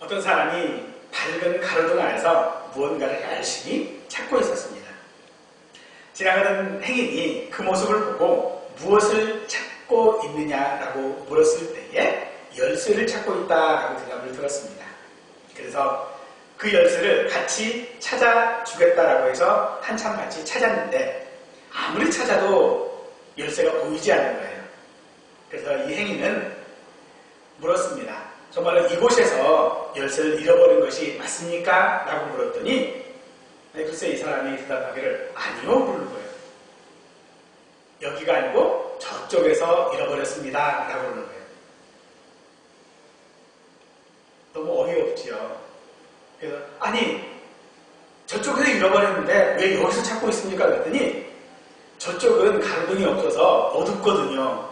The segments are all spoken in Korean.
어떤 사람이 밝은 가로등 아래서 무언가를 열심히 찾고 있었습니다. 지나가던 행인이 그 모습을 보고 무엇을 찾고 있느냐라고 물었을 때에 열쇠를 찾고 있다라고 대답을 들었습니다. 그래서 그 열쇠를 같이 찾아주겠다라고 해서 한참 같이 찾았는데 아무리 찾아도 열쇠가 보이지 않는 거예요. 그래서 이 행인은 물었습니다. 정말로 이곳에서 열쇠를 잃어버린 것이 맞습니까? 라고 물었더니 네, 글쎄 이 사람이 대답하기를 아니요 부르는 거예요. 여기가 아니고 저쪽에서 잃어버렸습니다. 라고 그러는 거예요. 너무 어이없지요. 그래서 아니 저쪽에서 잃어버렸는데 왜 여기서 찾고 있습니까? 그랬더니 저쪽은 가로등이 없어서 어둡거든요.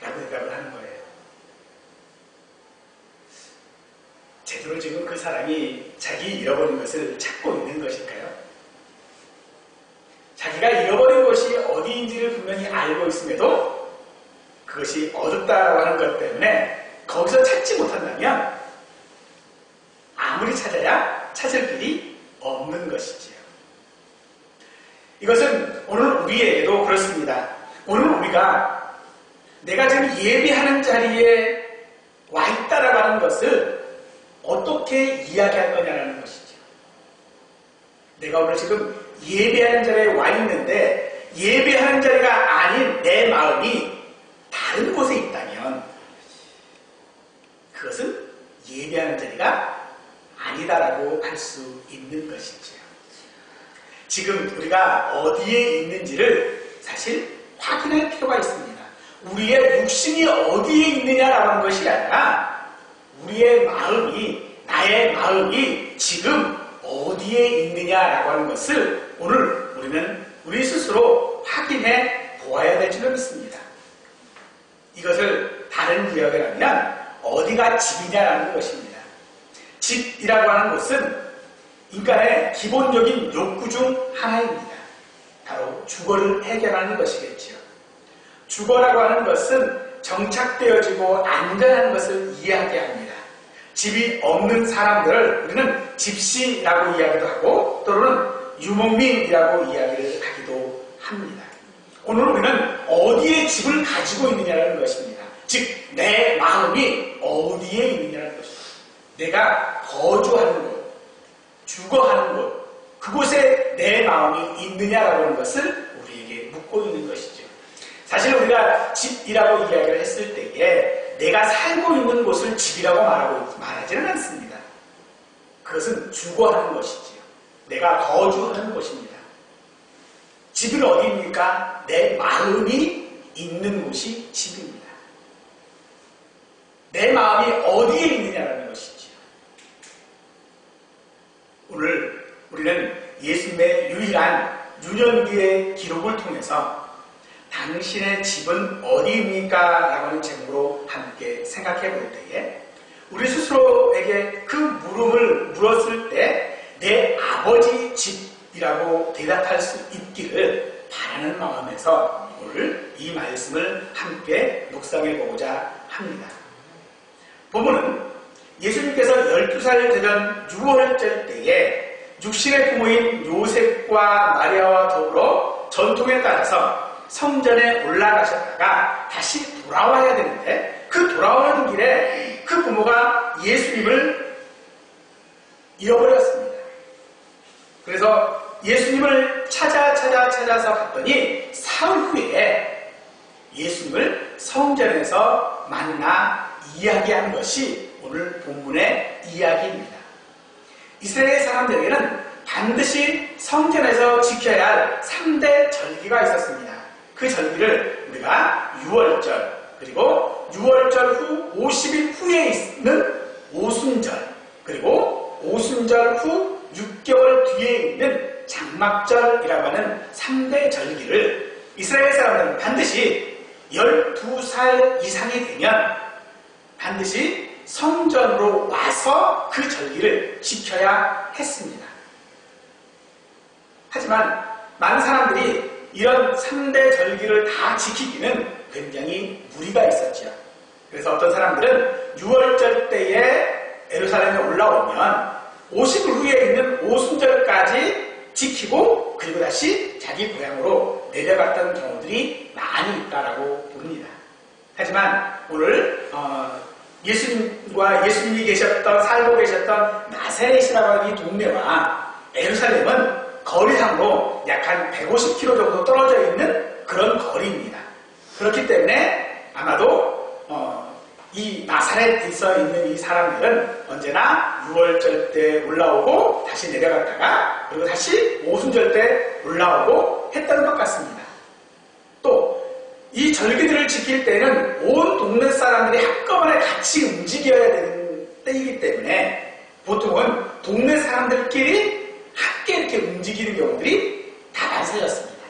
라고 대답을 하는 거예요. 제대로 지금 그 사람이 자기 잃어버린 것을 찾고 있는 것일까요? 자기가 잃어버린 것이 어디인지를 분명히 알고 있음에도 그것이 어둡다고 하는 것 때문에 거기서 찾지 못한다면 아무리 찾아야 찾을 길이 없는 것이지요. 이것은 오늘 우리에게도 그렇습니다. 오늘 우리가 내가 지금 예배하는 자리에 와 있다라고 하는 것을 어떻게 이야기할 거냐라는 것이죠. 내가 오늘 지금 예배하는 자리에 와 있는데 예배하는 자리가 아닌 내 마음이 다른 곳에 있다면 그것은 예배하는 자리가 아니다라고 할 수 있는 것이지요. 지금 우리가 어디에 있는지를 사실 확인할 필요가 있습니다. 우리의 육신이 어디에 있느냐라고 하는 것이 아니라 우리의 마음이 나의 마음이 지금 어디에 있느냐라고 하는 것을 오늘 우리는 우리 스스로 확인해 보아야 될 줄로 믿습니다. 이것을 다른 하면 어디가 집이냐라는 것입니다. 집이라고 하는 것은 인간의 기본적인 욕구 중 하나입니다. 바로 주거를 해결하는 것이겠지요. 주거라고 하는 것은 정착되어지고 안전한 것을 이야기합니다. 집이 없는 사람들을 우리는 집시라고 이야기도 하고 또는 유목민이라고 이야기를 하기도 합니다. 오늘 우리는 어디에 집을 가지고 있느냐는 것입니다. 즉, 내 마음이 어디에 있느냐는 것입니다. 내가 거주하는 곳, 주거하는 곳, 그곳에 내 마음이 있느냐라고 하는 것을 우리에게 묻고 있는 것이죠. 사실 우리가 집이라고 이야기를 했을 때에 내가 살고 있는 곳을 집이라고 말하고 말하지는 않습니다. 그것은 주거하는 것이지요. 내가 거주하는 곳입니다. 집은 어디입니까? 내 마음이 있는 곳이 집입니다. 내 마음이 어디에 있느냐라는 것이지요. 오늘 우리는 예수님의 유일한 유년기의 기록을 통해서 당신의 집은 어디입니까? 라고 하는 제목으로 함께 생각해 볼 때에 우리 스스로에게 그 물음을 물었을 때 내 아버지 집이라고 대답할 수 있기를 바라는 마음에서 오늘 이 말씀을 함께 묵상해 보고자 합니다. 본문은 예수님께서 12살 되던 6월절 때에 육신의 부모인 요셉과 마리아와 더불어 전통에 따라서 성전에 올라가셨다가 다시 돌아와야 되는데 그 돌아오는 길에 그 부모가 예수님을 잃어버렸습니다. 그래서 예수님을 찾아 찾아 찾아서 갔더니 사흘 후에 예수님을 성전에서 만나 이야기한 것이 오늘 본문의 이야기입니다. 이스라엘 사람들에게는 반드시 성전에서 지켜야 할 3대 절기가 있었습니다. 그 절기를 우리가 6월절, 그리고 6월절 후 50일 후에 있는 오순절, 그리고 오순절 후 6개월 뒤에 있는 장막절이라고 하는 3대 절기를 이스라엘 사람들은 반드시 12살 이상이 되면 반드시 성전으로 와서 그 절기를 지켜야 했습니다. 하지만 많은 사람들이 이런 3대 절기를 다 지키기는 굉장히 무리가 있었죠. 그래서 어떤 사람들은 6월절 때에 에루살렘에 올라오면 50일 후에 있는 오순절까지 지키고 그리고 다시 자기 고향으로 내려갔던 경우들이 많이 있다라고 봅니다. 하지만 오늘 어, 예수님과 예수님이 계셨던 살고 계셨던 나사렛이라고 하는 이 동네와 에루살렘은 거리상으로 약 한 150km 정도 떨어져 있는 그런 거리입니다. 그렇기 때문에 아마도 어, 이 나사렛에서 있는 이 사람들은 언제나 6월절 때 올라오고 다시 내려갔다가 그리고 다시 오순절 때 올라오고 했던 것 같습니다. 또 이 절기들을 지킬 때는 온 동네 사람들이 한꺼번에 같이 움직여야 되는 때이기 때문에 보통은 동네 사람들끼리 함께 이렇게 움직이는 경우들이 다반사였습니다.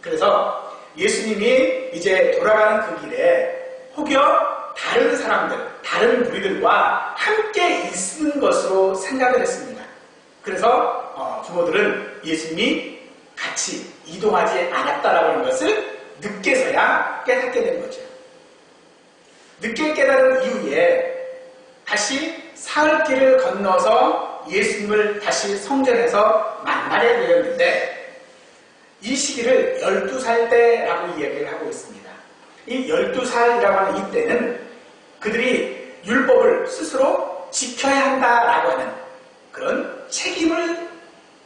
그래서 예수님이 이제 돌아가는 그 길에 혹여 다른 사람들, 다른 무리들과 함께 있는 것으로 생각을 했습니다. 그래서 어, 부모들은 예수님이 같이 이동하지 않았다라고 하는 것을 늦게서야 깨닫게 된 거죠. 늦게 깨달은 이후에 다시 사흘길을 건너서 예수님을 다시 성전에서 만나게 되었는데 이 시기를 12살 때라고 이야기를 하고 있습니다. 이 12살이라고 하는 이때는 그들이 율법을 스스로 지켜야 한다라고 하는 그런 책임을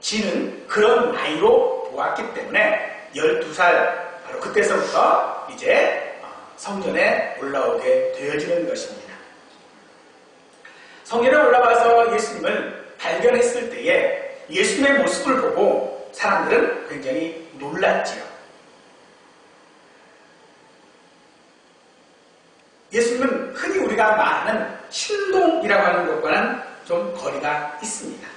지는 그런 나이로 보았기 때문에 12살 바로 그때서부터 이제 어, 성전에 올라오게 되어지는 것입니다. 성전에 올라가서 예수님을 발견했을 때에 예수님의 모습을 보고 사람들은 굉장히 놀랐지요. 예수님은 흔히 우리가 말하는 신동이라고 하는 것과는 좀 거리가 있습니다.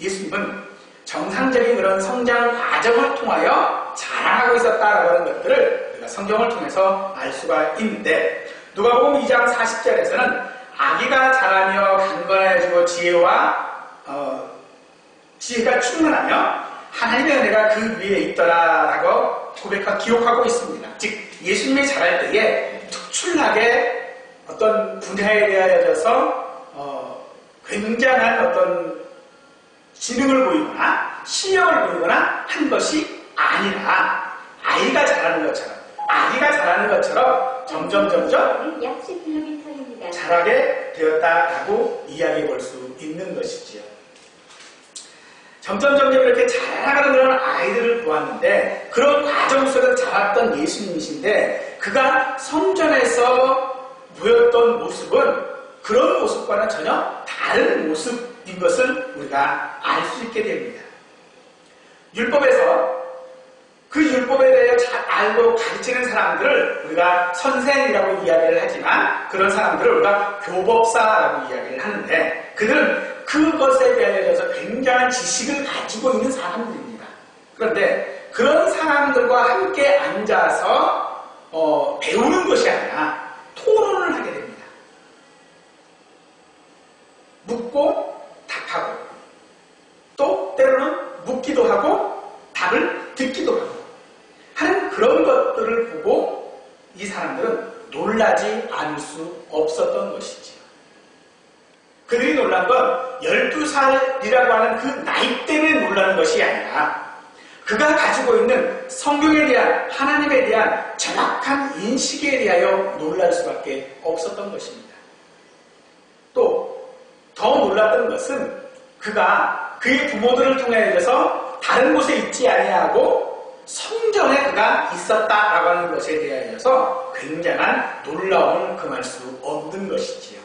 예수님은 정상적인 그런 성장 과정을 통하여 자랑하고 있었다라고 하는 것들을 우리가 성경을 통해서 알 수가 있는데 누가복음 2장 40절에서는 아기가 자라며 강건해지고 지혜와 어, 지혜가 충만하며 하나님의 은혜가 그 위에 있더라라고 고백하고 기록하고 있습니다. 즉 예수님이 자랄 때에 특출나게 어떤 분야에 대하여서 어, 굉장한 어떤 지능을 보이거나 실력을 보이거나 한 것이 아니라 아이가 자라는 것처럼 아기가 자라는 것처럼 점점 점점 약 10km입니다. 자라게 되었다라고 이야기해 볼 수 있는 것이지요. 점점 점점 이렇게 자라가는 그런 아이들을 보았는데 그런 과정 속에서 자랐던 예수님이신데 그가 성전에서 보였던 모습은 그런 모습과는 전혀 다른 모습인 것을 우리가 알 수 있게 됩니다. 율법에서 그 율법에 대해 잘 알고 가르치는 사람들을 우리가 선생이라고 이야기를 하지만 그런 사람들을 우리가 교법사라고 이야기를 하는데 그들은 그것에 대해서 굉장한 지식을 가지고 있는 사람들입니다. 그런데 그런 사람들과 함께 앉아서 어, 배우는 것이 아니라 토론을 하게 됩니다. 묻고 답하고 또 때로는 묻기도 하고 답을 듣기도 하고 하는 그런 것들을 보고 이 사람들은 놀라지 않을 수 없었던 것이지요. 그들이 놀란 건 12살 이라고 하는 그 나이 때문에 놀라는 것이 아니라 그가 가지고 있는 성경에 대한 하나님에 대한 정확한 인식에 대하여 놀랄 수밖에 없었던 것입니다. 또 더 놀랐던 것은 그가 그의 부모들을 통해서 다른 곳에 있지 아니하고 성전에 그가 있었다라고 하는 것에 대하여서 굉장한 놀라움을 금할 수 없는 것이지요.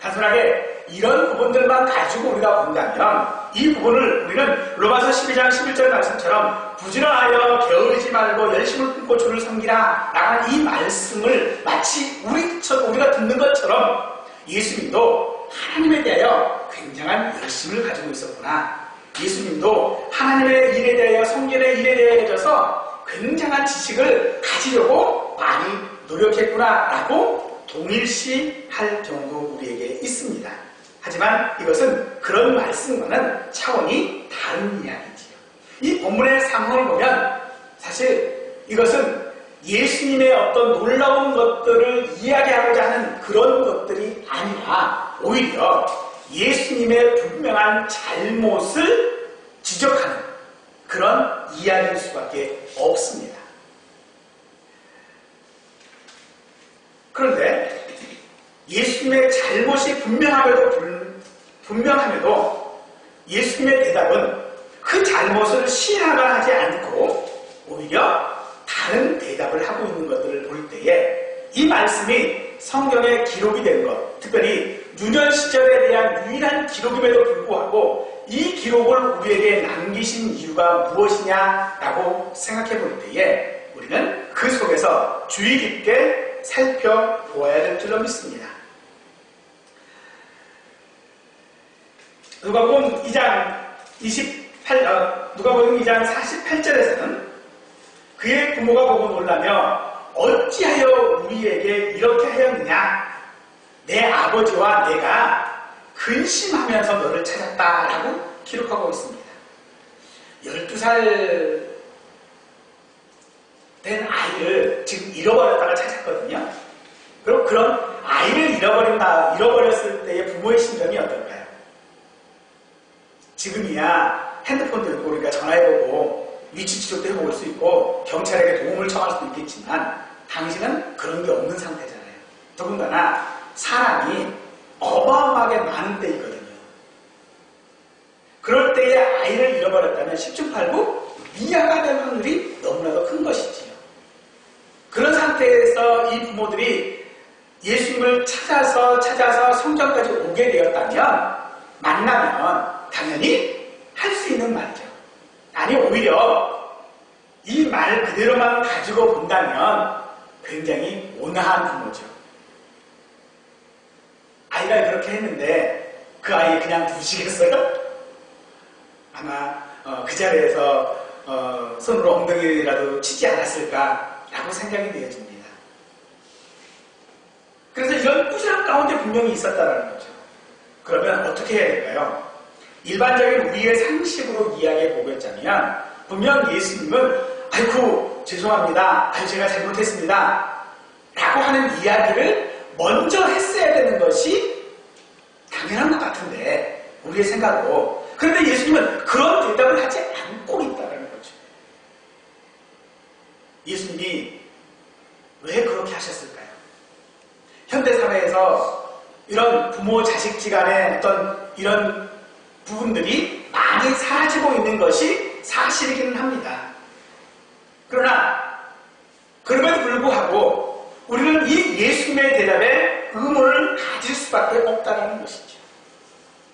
단순하게 이런 부분들만 가지고 우리가 본다면 이 부분을 우리는 로마서 12장 11절 말씀처럼 부지런하여 게으르지 말고 열심을 품고 주를 섬기라 라는 이 말씀을 마치 우리, 우리가 듣는 것처럼 예수님도 하나님에 대하여 굉장한 열심을 가지고 있었구나. 예수님도 하나님의 일에 대하여 성경의 일에 대해서 굉장한 지식을 가지려고 많이 노력했구나 라고 동일시할 경우도 우리에게 있습니다. 하지만 이것은 그런 말씀과는 차원이 다른 이야기지요. 이 본문의 상황을 보면 사실 이것은 예수님의 어떤 놀라운 것들을 이야기하고자 하는 그런 것들이 아니라 오히려 예수님의 분명한 잘못을 지적하는 그런 이야기일 수밖에 없습니다. 그런데 예수님의 잘못이 분명함에도 불- 분명함에도 예수님의 대답은 그 잘못을 시인하거나 하지 않고 오히려 다른 대답을 하고 있는 것들을 볼 때에 이 말씀이 성경에 기록이 된 것, 특별히 유년 시절에 대한 유일한 기록임에도 불구하고 이 기록을 우리에게 남기신 이유가 무엇이냐라고 생각해 볼 때에 우리는 그 속에서 주의 깊게 살펴보아야 될 줄로 믿습니다. 누가복음 2장 28, 어, 누가복음 2장 48절에서는 그의 부모가 보고 놀라며 어찌하여 우리에게 이렇게 하였느냐 내 아버지와 내가 근심하면서 너를 찾았다라고 기록하고 있습니다. 12살 된 아이를 지금 잃어버렸다가 찾았거든요. 그럼 그런 아이를 잃어버린다, 잃어버렸을 때의 부모의 심정이 어떨까요? 지금이야 핸드폰도 있고 우리가 전화해보고 위치 추적도 해볼 수 있고 경찰에게 도움을 청할 수도 있겠지만 당신은 그런 게 없는 상태잖아요. 더군다나 사람이 어마어마하게 많은 때이거든요. 그럴 때에 아이를 잃어버렸다면 10중 8구 미아가 될 확률이 너무나도 큰 것이지요. 그런 상태에서 이 부모들이 예수님을 찾아서 찾아서 성전까지 오게 되었다면 만나면 당연히 할 수 있는 말이죠. 아니 오히려 이 말 그대로만 가지고 본다면 굉장히 온화한 부모죠. 아이가 그렇게 했는데 그 아이 그냥 두시겠어요? 아마 어, 그 자리에서 어, 손으로 엉덩이라도 치지 않았을까라고 생각이 되어집니다. 그래서 이런 꾸준한 가운데 분명히 있었다는 거죠. 그러면 어떻게 해야 될까요? 일반적인 우리의 상식으로 이야기해 보겠자면 분명 예수님은 아이고 죄송합니다. 아유 제가 잘못했습니다. 라고 하는 이야기를 먼저 했어야 되는 것이 당연한 것 같은데 우리의 생각으로 그런데 예수님은 그런 대답을 하지 않고 있다는 거죠. 예수님이 왜 그렇게 하셨을까요? 현대 사회에서 이런 부모 자식 지간의 어떤 이런 부분들이 많이 사라지고 있는 것이 사실이기는 합니다. 그러나 그럼에도 불구하고 우리는 이 예수님의 대답에 의문을 가질 수밖에 없다는 것이죠.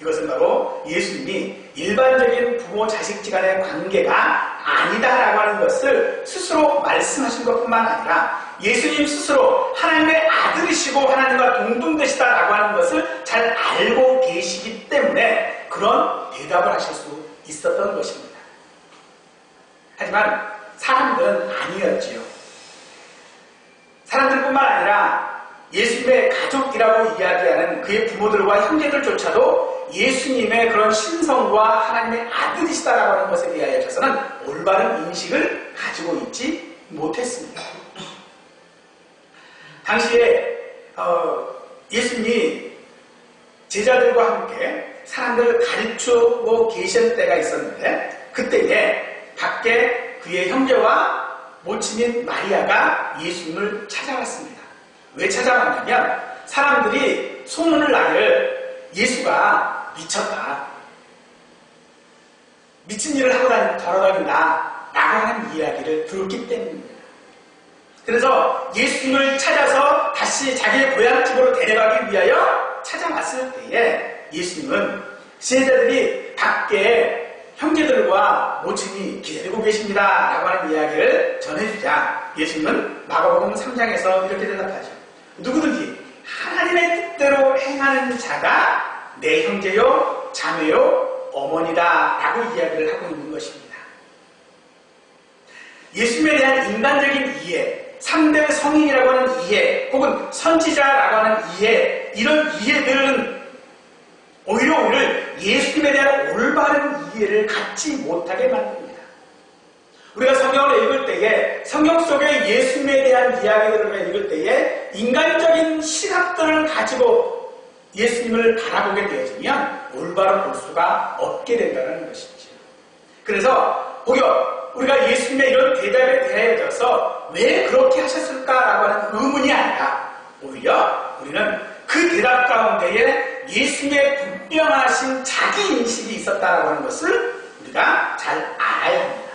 이것은 바로 예수님이 일반적인 부모 자식 지간의 관계가 아니다라고 하는 것을 스스로 말씀하신 것뿐만 아니라 예수님 스스로 하나님의 아들이시고 하나님과 동등되시다라고 하는 것을 잘 알고 계시기 때문에 그런 대답을 하실 수 있었던 것입니다. 하지만 사람들은 아니었지요. 사람들뿐만 아니라 예수님의 가족이라고 이야기하는 그의 부모들과 형제들조차도 예수님의 그런 신성과 하나님의 아들이시다라고 하는 것에 대하여서는 올바른 인식을 가지고 있지 못했습니다. 당시에 어, 예수님이 제자들과 함께 사람들을 가르치고 계신 때가 있었는데 그때에 밖에 그의 형제와 모친인 마리아가 예수님을 찾아왔습니다. 왜 찾아왔냐면 사람들이 소문을 나를 예수가 미쳤다. 미친 일을 하고 다니. 라고 하는 이야기를 들었기 때문입니다. 그래서 예수님을 찾아서 다시 자기의 고향집으로 데려가기 위하여 찾아왔을 때에 예수님은 제자들이 밖에 형제들과 모친이 기다리고 계십니다. 라고 하는 이야기를 전해주자 예수님은 마가복음 3장에서 이렇게 대답하죠. 누구든지 하나님의 뜻대로 행하는 자가 내 형제요, 자매요, 어머니다. 라고 이야기를 하고 있는 것입니다. 예수님에 대한 인간적인 이해, 3대 성인이라고 하는 이해, 혹은 선지자라고 하는 이해, 이런 이해들은 오히려 우리를 예수님에 대한 올바른 이해를 갖지 못하게 만듭니다. 우리가 성경을 읽을 때에 성경 속에 예수님에 대한 이야기들을 읽을 때에 인간적인 시각들을 가지고 예수님을 바라보게 되어지면 올바로 볼 수가 없게 된다는 것이죠. 그래서 오히려 우리가 예수님의 이런 대답에 대해서 왜 그렇게 하셨을까라고 하는 의문이 아니라 오히려 우리는 그 대답 가운데에 예수님의 분명하신 자기 인식이 있었다라고 하는 것을 우리가 잘 알아야 합니다.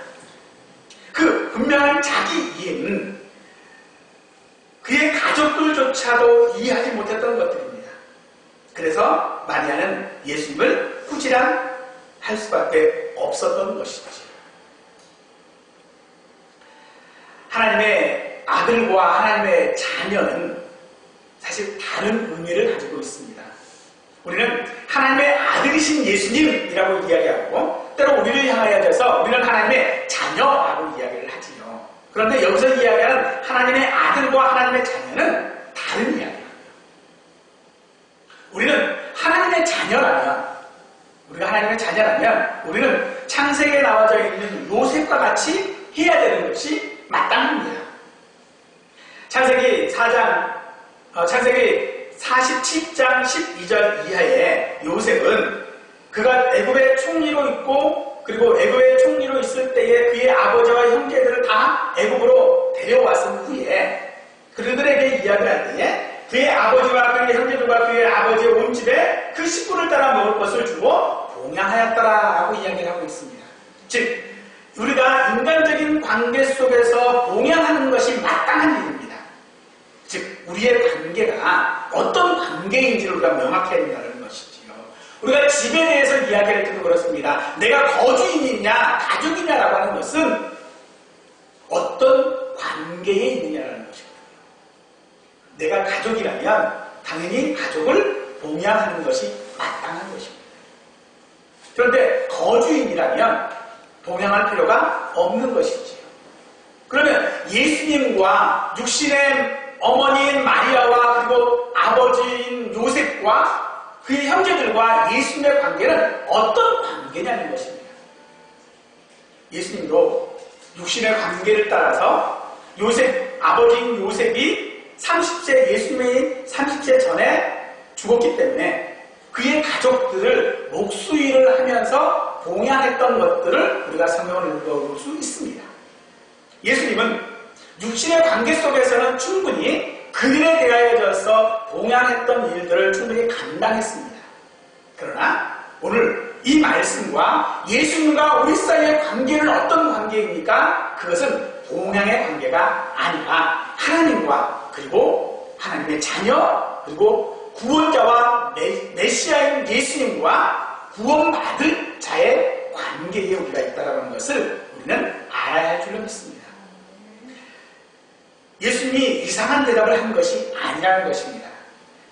그 분명한 자기 이해는 그의 가족들조차도 이해하지 못했던 것들입니다. 그래서 마리아는 예수님을 꾸지람 할 수밖에 없었던 것이죠. 하나님의 아들과 하나님의 자녀는 사실 다른 의미를 가지고 있습니다. 우리는 하나님의 아들이신 예수님이라고 이야기하고 때로 우리를 향하여서 우리는 하나님의 자녀라고 이야기를 하지요. 그런데 여기서 이야기하는 하나님의 아들과 하나님의 자녀는 다른 이야기예요. 우리는 하나님의 자녀라면 우리가 하나님의 자녀라면 우리는 창세기에 나와져 있는 요셉과 같이 해야 되는 것이 마땅합니다. 창세기 4장, 어, 창세기 47장 12절 이하에 요셉은 그가 애굽의 총리로 있고 그리고 애굽의 총리로 있을 때에 그의 아버지와 형제들을 다 애굽으로 데려왔은 후에 그들에게 이야기를 할 때에 그의 아버지와 그의 형제들과 그의 아버지의 온 집에 그 식구를 따라 먹을 것을 주고 봉양하였더라라고 이야기를 하고 있습니다. 즉 우리가 인간적인 관계 속에서 봉양하는 것이 마땅한 일입니다. 즉 우리의 관계가 어떤 관계인지를 우리가 명확해야 된다는. 우리가 집에 대해서 이야기를 해도 그렇습니다. 내가 거주인이냐 가족이냐라고 하는 것은 어떤 관계에 있느냐라는 것이거든요. 내가 가족이라면 당연히 가족을 봉양하는 것이 마땅한 것입니다. 그런데 거주인이라면 봉양할 필요가 없는 것이지요. 그러면 예수님과 육신의 어머니인 마리아와 그리고 아버지인 요셉과 그의 형제들과 예수님의 관계는 어떤 관계냐는 것입니다. 예수님도 육신의 관계를 따라서 요셉, 아버지인 요셉이 30세, 예수님의 30세 전에 죽었기 때문에 그의 가족들을 목수일을 하면서 봉양했던 것들을 우리가 성경을 읽어볼 수 있습니다. 예수님은 육신의 관계 속에서는 충분히 그들에 대하여져서 봉양했던 일들을 충분히 감당했습니다. 그러나 오늘 이 말씀과 예수님과 우리 사이의 관계는 어떤 관계입니까? 그것은 봉양의 관계가 아니라 하나님과 그리고 하나님의 자녀 그리고 구원자와 메, 시아인 예수님과 구원받을 자의 관계에 우리가 있다는 것을 우리는 알아야 할 줄로 믿습니다. 예수님이 이상한 대답을 한 것이 아니라는 것입니다.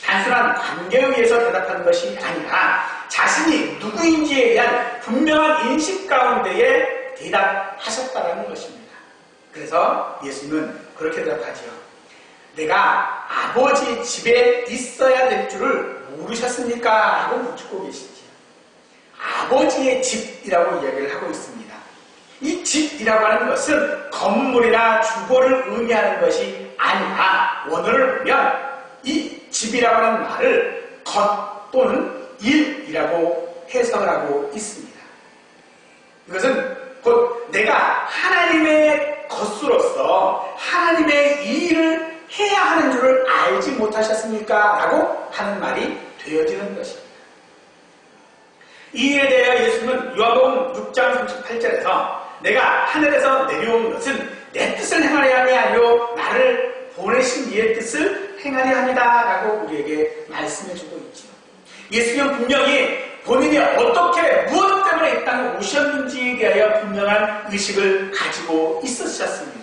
단순한 관계에 의해서 대답한 것이 아니라 자신이 누구인지에 대한 분명한 인식 가운데에 대답하셨다는 것입니다. 그래서 예수님은 그렇게 대답하지요. 내가 아버지 집에 있어야 될 줄을 모르셨습니까? 라고 묻고 계시지요. 아버지의 집이라고 이야기를 하고 있습니다. 이 집이라고 하는 것은 건물이나 주거를 의미하는 것이 아니라 원어를 보면 이 집이라고 하는 말을 것 또는 일이라고 해석을 하고 있습니다. 이것은 곧 내가 하나님의 것으로서 하나님의 일을 해야 하는 줄을 알지 못하셨습니까? 라고 하는 말이 되어지는 것입니다. 이 일에 대하여 예수는 요한복음 6장 38절에서 내가 하늘에서 내려온 것은 내 뜻을 행하려 함이 아니요 나를 보내신 이의 뜻을 행하려 합니다. 라고 우리에게 말씀해주고 있죠. 예수님은 분명히 본인이 어떻게 무엇 때문에 이 땅에 오셨는지에 대하여 분명한 의식을 가지고 있으셨습니다.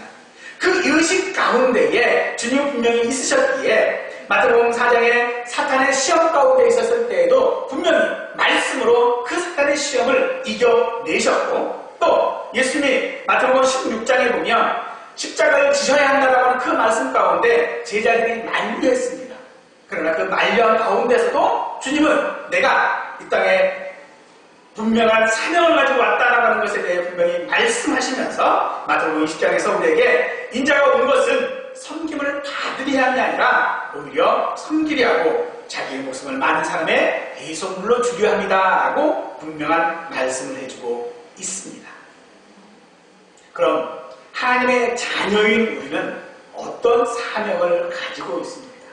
그 의식 가운데에 주님 분명히 있으셨기에 마태복음 4장에 사탄의 시험 가운데 있었을 때에도 분명히 말씀으로 그 사탄의 시험을 이겨내셨고 또 예수님이 마태복음 16장에 보면 십자가를 지셔야 한다라고 하는 그 말씀 가운데 제자들이 만류했습니다. 그러나 그 만류한 가운데서도 주님은 내가 이 땅에 분명한 사명을 가지고 왔다라고 하는 것에 대해 분명히 말씀하시면서 마태복음 20장에서 우리에게 인자가 온 것은 섬김을 받으리 함이 아니라 오히려 섬기려 하고 자기의 목숨을 많은 사람의 대속물로 주려 합니다라고 분명한 말씀을 해주고 있습니다. 그럼 하나님의 자녀인 우리는 어떤 사명을 가지고 있습니까?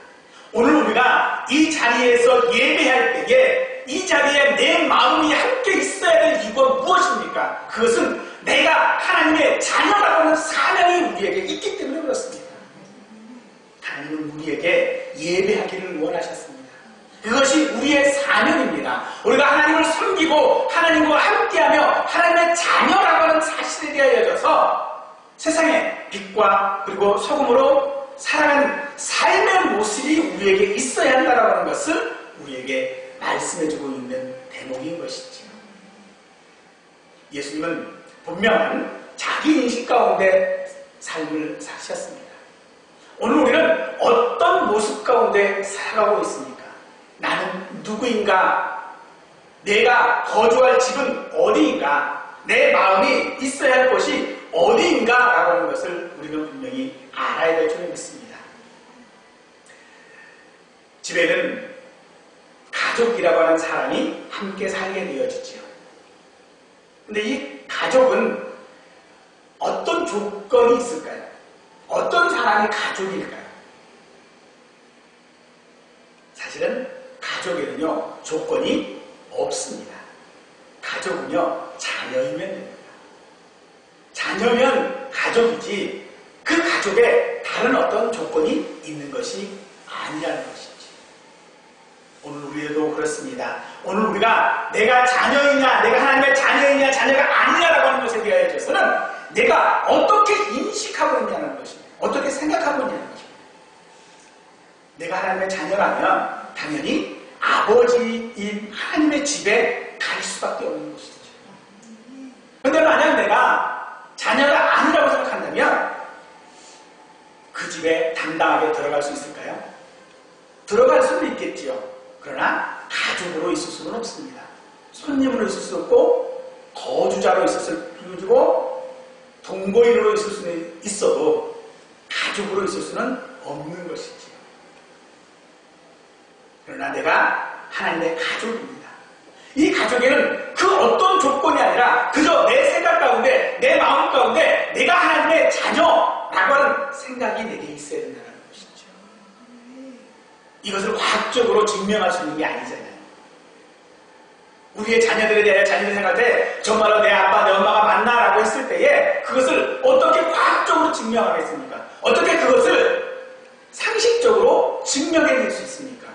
오늘 우리가 이 자리에서 예배할 때에 이 자리에 내 마음이 함께 있어야 될 이유가 무엇입니까? 그것은 내가 하나님의 자녀라고 하는 사명이 우리에게 있기 때문에 그렇습니다. 하나님은 우리에게 예배하기를 원하셨습니다. 그것이 우리의 사명입니다. 우리가 하나님을 섬기고 하나님과 함께하며 하나님의 자녀라고 하는 사실에 대하여져서 세상에 빛과 그리고 소금으로 살아가는 삶의 모습이 우리에게 있어야 한다라고 하는 것을 우리에게 말씀해주고 있는 대목인 것이죠. 예수님은 분명한 자기 인식 가운데 삶을 사셨습니다. 오늘 우리는 어떤 모습 가운데 살아가고 있습니까? 나는 누구인가? 내가 거주할 집은 어디인가? 내 마음이 있어야 할 곳이 어디인가? 라고 하는 것을 우리는 분명히 알아야 될 줄을 믿습니다. 집에는 가족이라고 하는 사람이 함께 살게 되어지죠. 근데 이 가족은 어떤 조건이 있을까요? 어떤 사람이 가족일까요? 사실은 가족에는요, 조건이 없습니다. 가족은요, 자녀이면 됩니다. 자녀면 가족이지, 그 가족에 다른 어떤 조건이 있는 것이 아니라는 것이지. 오늘 우리도 그렇습니다. 오늘 우리가 내가 자녀이냐, 내가 하나님의 자녀이냐, 자녀가 아니냐라고 하는 것에 대하여서는 내가 어떻게 인식하고 있냐는 것입니다. 어떻게 생각하고 있냐는 것입니다. 내가 하나님의 자녀라면 당연히 아버지인 하나님의 집에 갈 수밖에 없는 것이죠. 그런데 만약 내가 자녀가 아니라고 생각한다면 그 집에 당당하게 들어갈 수 있을까요? 들어갈 수는 있겠지요. 그러나 가족으로 있을 수는 없습니다. 손님으로 있을 수 없고 거주자로 있을 수는 없고 동거인으로 있을 수는 있어도 가족으로 있을 수는 없는 것이지요. 그러나 내가 하나님의 가족입니다. 이 가족에는 그 어떤 조건이 아니라 그저 내 생각 가운데, 내 마음 가운데 내가 하나님의 자녀라고 하는 생각이 내게 있어야 된다는 것이죠. 이것을 과학적으로 증명할 수 있는 게 아니잖아요. 우리의 자녀들에 대하여 자녀들 생각할 때 정말로 내 아빠, 내 엄마가 맞나라고 했을 때에 그것을 어떻게 과학적으로 증명하겠습니까? 어떻게 그것을 상식적으로 증명해낼 수 있습니까?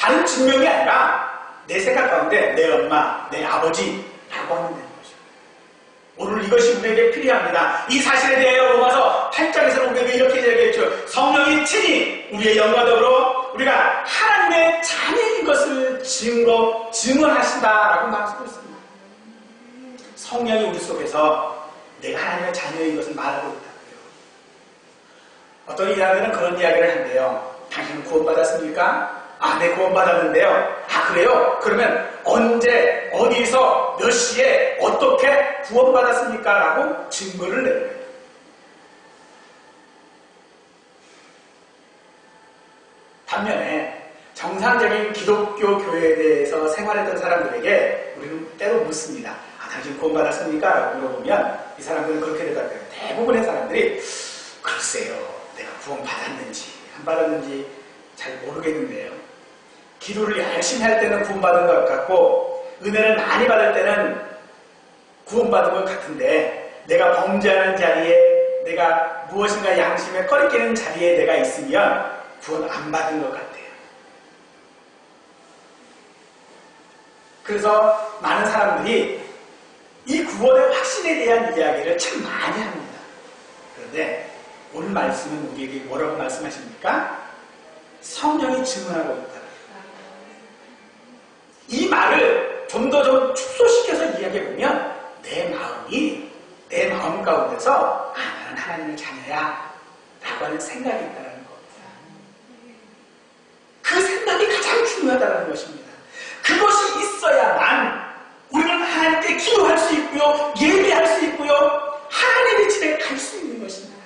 다른 증명이 아니라 내 생각 가운데 내 엄마, 내 아버지라고 하면 되는 거죠. 오늘 이것이 우리에게 필요합니다. 이 사실에 대하여 로마서 8장에서는 우리에게 이렇게 얘기했죠. 성령이 친히 우리의 영과덕으로 우리가 하나님의 자녀인 것을 증거, 증언하신다라고 말씀했습니다. 성령이 우리 속에서 내가 하나님의 자녀인 것을 말하고 있다고요. 어떤 이야기는 그런 이야기를 한대요. 당신은 구원받았습니까? 아, 네, 구원받았는데요. 아, 그래요? 그러면 언제, 어디서, 몇 시에, 어떻게 구원받았습니까? 라고 증거를 내요. 반면에 정상적인 기독교 교회에 대해서 생활했던 사람들에게 우리는 때로 묻습니다. 아, 당신 구원받았습니까? 라고 물어보면 이 사람들은 그렇게 대답해요. 대부분의 사람들이 글쎄요, 내가 구원받았는지 안 받았는지 잘 모르겠는데요. 기도를 열심히 할 때는 구원받은 것 같고 은혜를 많이 받을 때는 구원받은 것 같은데 내가 범죄하는 자리에 내가 무엇인가 양심에 꺼리끼는 자리에 내가 있으면 구원 안 받은 것 같아요. 그래서 많은 사람들이 이 구원의 확신에 대한 이야기를 참 많이 합니다. 그런데 오늘 말씀은 우리에게 뭐라고 말씀하십니까? 성령이 증언하고 있다. 이 말을 좀 더 좀 축소시켜서 이야기해보면 내 마음이 내 마음 가운데서 아 나는 하나님의 자녀야 라고 하는 생각이 있다는 겁니다. 그 생각이 가장 중요하다는 것입니다. 그것이 있어야만 우리는 수 있고요. 예배할 수 있고요. 하나님의 집에 갈 수 있는 것입니다.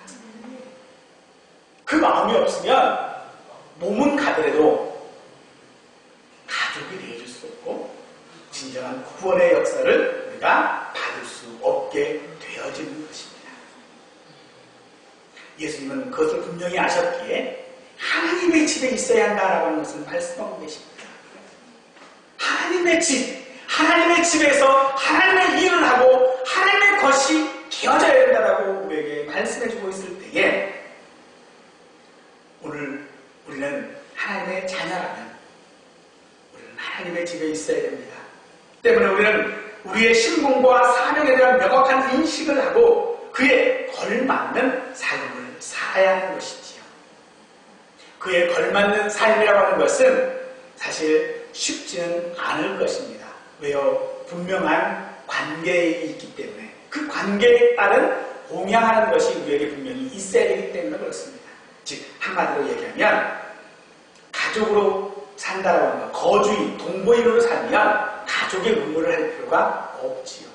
그 마음이 없으면 몸은 가더라도 가족이 되어줄 수 없고 진정한 구원의 역사를 우리가 받을 수 없게 되어지는 것입니다. 예수님은 그것을 분명히 아셨기에 하나님의 집에 있어야 한다라고 하는 것을 말씀하고 계십니다. 하나님의 집, 하나님의 집에서 하나님의 일을 하고 하나님의 것이 되어져야 된다라고 우리에게 말씀해주고 있을 때에 오늘 우리는 하나님의 자녀라면 우리는 하나님의 집에 있어야 됩니다. 때문에 우리는 우리의 신분과 사명에 대한 명확한 인식을 하고 그에 걸맞는 삶을 살아야 하는 것이지요. 그에 걸맞는 삶이라고 하는 것은 사실 쉽지는 않을 것입니다. 왜요? 분명한 관계에 있기 때문에 그 관계에 따른 공양하는 것이 우리에게 분명히 있어야 되기 때문에 그렇습니다. 즉 한마디로 얘기하면 가족으로 산다라고 하는 것, 거주인, 동거인으로 살면 가족의 의무를 할 필요가 없지요.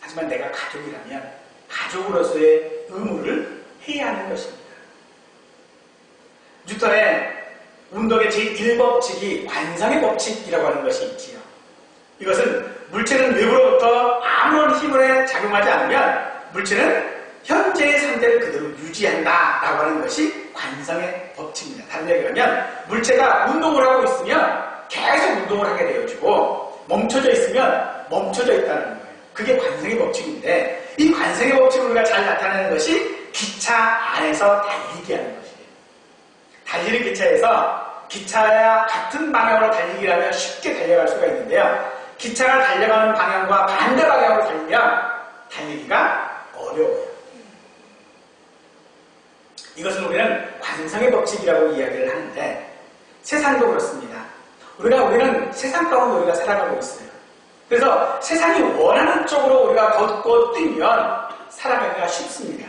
하지만 내가 가족이라면 가족으로서의 의무를 해야 하는 것입니다. 뉴턴의 운동의 제1법칙이 관상의 법칙이라고 하는 것이 있지요. 이것은 물체는 외부로부터 아무런 힘을 작용하지 않으면 물체는 현재의 상태를 그대로 유지한다 라고 하는 것이 관상의 법칙입니다. 다른 얘기로 하면 물체가 운동을 하고 있으면 계속 운동을 하게 되어지고 멈춰져 있으면 멈춰져 있다는 거예요. 그게 관상의 법칙인데 이 관상의 법칙을 우리가 잘 나타내는 것이 기차 안에서 달리기 하는 것이에요. 달리는 기차에서 기차와 같은 방향으로 달리기라면 쉽게 달려갈 수가 있는데요. 기차가 달려가는 방향과 반대 방향으로 달리면 달리기가 어려워요. 이것은 우리는 관성의 법칙이라고 이야기를 하는데 세상도 그렇습니다. 우리가 우리는 세상 가운데 우리가 살아가고 있어요. 그래서 세상이 원하는 쪽으로 우리가 걷고 뛰면 살아가기가 쉽습니다.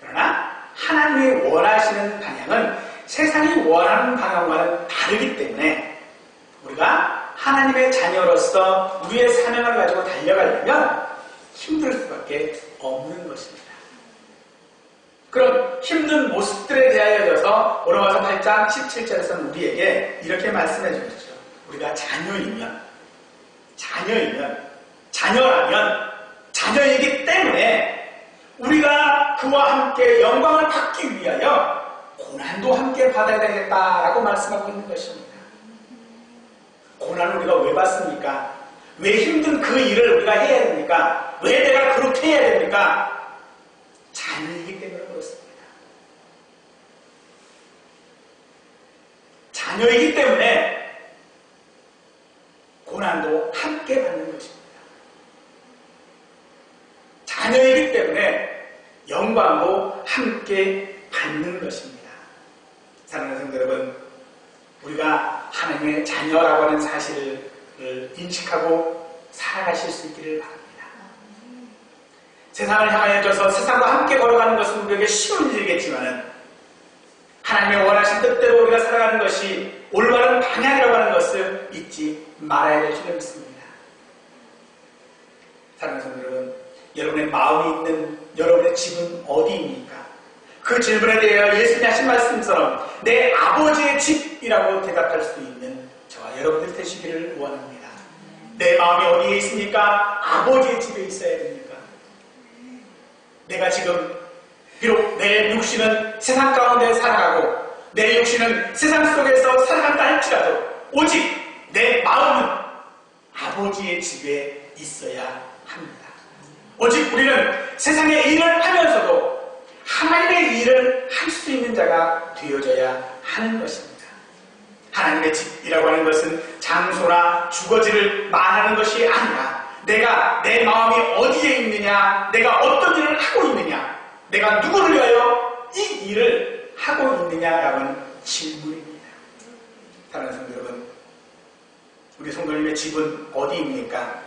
그러나 하나님이 원하시는 방향은 세상이 원하는 방향과는 다르기 때문에 우리가 하나님의 자녀로서 우리의 사명을 가지고 달려가려면 힘들 수밖에 없는 것입니다. 그런 힘든 모습들에 대하여서 오로마서 8장 17절에서는 우리에게 이렇게 말씀해 주셨죠. 우리가 자녀이면, 자녀이면, 자녀라면, 자녀이기 때문에 우리가 그와 함께 영광을 받기 위하여 고난도 함께 받아야 되겠다라고 말씀하고 있는 것입니다. 고난을 우리가 왜 받습니까? 왜 힘든 그 일을 우리가 해야 됩니까? 왜 내가 그렇게 해야 됩니까? 자녀이기 때문에 그렇습니다. 자녀이기 때문에 고난도 함께 받는 것입니다. 자녀이기 때문에 영광도 함께 받는 것입니다. 사랑하는 성도 여러분, 우리가 하나님의 자녀라고 하는 사실을 인식하고 살아가실 수 있기를 바랍니다. 세상을 향하여져서 세상과 함께 걸어가는 것은 우리에게 쉬운 일이겠지만은 하나님의 원하신 뜻대로 우리가 살아가는 것이 올바른 방향이라고 하는 것을 잊지 말아야 될 줄을 믿습니다. 사랑하는 성도 여러분, 여러분의 마음이 있는 여러분의 집은 어디입니까? 그 질문에 대해 예수님이 하신 말씀처럼 내 아버지의 집이라고 대답할 수 있는 저와 여러분들 되시기를 원합니다. 내 마음이 어디에 있습니까? 아버지의 집에 있어야 됩니까? 내가 지금 비록 내 육신은 세상 가운데 살아가고 내 육신은 세상 속에서 살아간다 할지라도 오직 내 마음은 아버지의 집에 있어야 합니다. 오직 우리는 세상의 일을 하면서도 하나님의 일을 할 수 있는 자가 되어져야 하는 것입니다. 하나님의 집이라고 하는 것은 장소나 주거지를 말하는 것이 아니라 내가 내 마음이 어디에 있느냐, 내가 어떤 일을 하고 있느냐, 내가 누구를 위하여 이 일을 하고 있느냐라고 하는 질문입니다. 사랑하는 성도 여러분, 우리 성도님의 집은 어디입니까?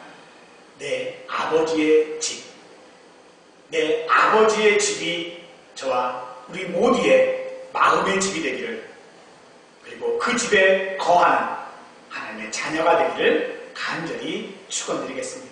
내 아버지의 집. 내 아버지의 집이 저와 우리 모두의 마음의 집이 되기를 그리고 그 집에 거하는 하나님의 자녀가 되기를 간절히 축원드리겠습니다.